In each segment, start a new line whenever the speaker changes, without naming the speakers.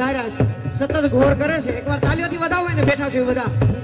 વધાર્યા છે. સતત ઘોર કરે છે. એકવાર તાલીઓથી વધાવો ને બેઠા છે બધા.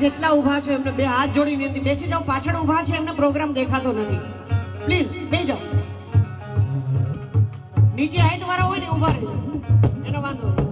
જેટલા ઊભા છો એમને બે હાથ જોડી એમની બેસી જાઓ. પાછળ ઊભા છે, એમને પ્રોગ્રામ દેખાતો નથી. પ્લીઝ બે જાઓ. નીચે હાઈટ વાળા હોય ને ઊભા રહેજો એનો વાંધો